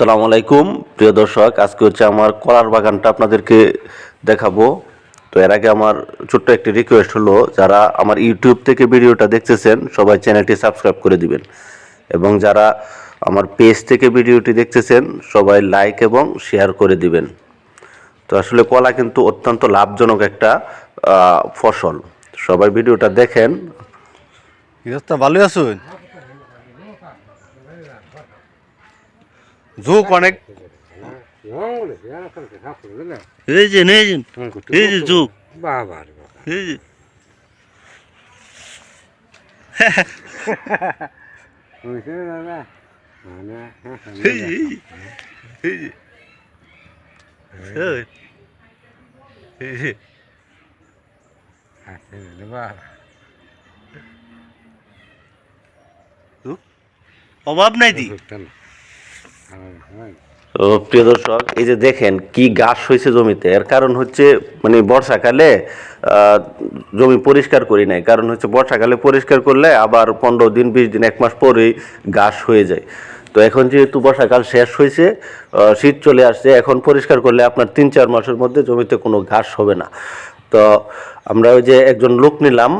আসসালামু আলাইকুম। প্রিয় দর্শক, আজকে হচ্ছে আমার কলার বাগানটা আপনাদেরকে দেখাবো। তো এর আগে আমার ছোট্ট একটি রিকোয়েস্ট হলো, যারা আমার ইউটিউব থেকে ভিডিওটা দেখতেছেন, সবাই চ্যানেলটি সাবস্ক্রাইব করে দিবেন। এবং যারা আমার পেজ থেকে ভিডিওটি দেখতেছেন, সবাই লাইক এবং শেয়ার করে দিবেন। তো আসলে কলা কিন্তু অত্যন্ত লাভজনক একটা ফসল। সবাই ভিডিওটা দেখেন। গৃহস্থ ভালো আছুন ঝুঁক অনেক এই যে এই যে এই যে যুগ বাবার এই যে এই যে এই যে এই এই যে অভাব নাই দি তো প্রিয় দর্শক, এই যে দেখেন কি গাছ হয়েছে জমিতে। এর কারণ হচ্ছে মানে বর্ষাকালে জমি পরিষ্কার করি নাই। কারণ হচ্ছে বর্ষাকালে পরিষ্কার করলে আবার পনেরো দিন, বিশ দিন, এক মাস পরেই ঘাস হয়ে যায়। তো এখন যেহেতু বর্ষাকাল শেষ হয়েছে শীত চলে আসছে, এখন পরিষ্কার করলে আপনার তিন, চার মাসের মধ্যে জমিতে কোনো ঘাস হবে না। তো আমরা ওই যে একজন লোক নিলাম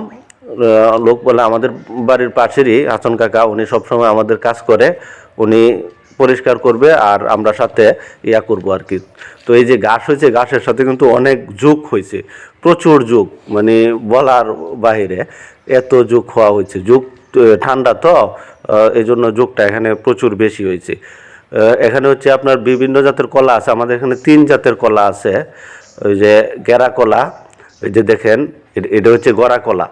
লোক বলে আমাদের বাড়ির পাশেরই হাসন কাকা, উনি সবসময় আমাদের কাজ করে। উনি পরিষ্কার করবে আর আমরা সাথে ইয়া করব আর কি। তো এই যে ঘাস হয়েছে, ঘাসের সাথে কিন্তু অনেক যুগ হয়েছে, প্রচুর যুগ মানে বলার বাইরে এত যুগ হওয়া হয়েছে। যুগ ঠান্ডা তো এই জন্য যুগটা এখানে প্রচুর বেশি হয়েছে। এখানে হচ্ছে আপনার বিভিন্ন জাতের কলা আছে, আমাদের এখানে তিন জাতের কলা আছে, ওই যে গেরা কলা, এই যে দেখেন এটা হচ্ছে গড়া কলা।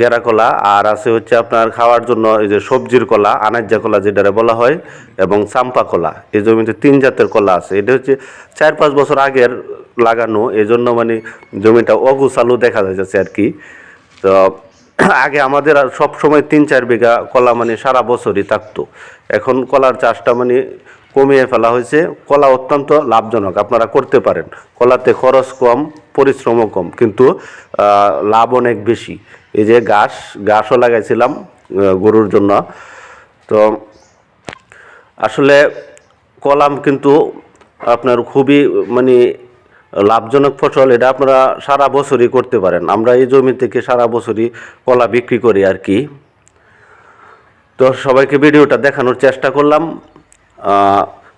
গেরা কলা, আর আছে হচ্ছে আপনার খাওয়ার জন্য এই যে সবজির কলা, আনাজ্জা কলা যেটা বলা হয়, এবং চাম্পা কলা। এই জমিতে তিন জাতের কলা আছে। এটা হচ্ছে চার পাঁচ বছর আগের লাগানো এই জন্য মানে জমিটা অগুছালু দেখা যাচ্ছে আর কি। তো আগে আমাদের সব সময় তিন চার বিঘা কলা মানে সারা বছরই থাকতো। এখন কলার চাষটা মানে কমিয়ে ফেলা হয়েছে। কলা অত্যন্ত লাভজনক, আপনারা করতে পারেন। কলাতে খরচ কম, পরিশ্রমও কম, কিন্তু লাভ অনেক বেশি। এই যে ঘাস, ঘাসও লাগাইছিলাম গরুর জন্য। তো, আসলে কলাম কিন্তু আপনার খুবই মানে লাভজনক ফসল। এটা আপনারা সারা বছরই করতে পারেন। আমরা এই জমি থেকে সারা বছরই কলা বিক্রি করি আর কি। তো সবাইকে ভিডিওটা দেখানোর চেষ্টা করলাম।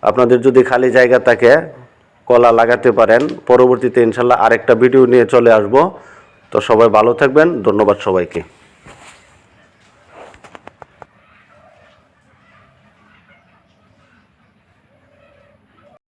আপনাদের যদি খালি জায়গা থাকে, কলা লাগাতে পারেন। পরবর্তীতে ইনশাল্লাহ আরেকটা ভিডিও নিয়ে চলে আসব। তো সবাই ভালো থাকবেন। ধন্যবাদ সবাইকে।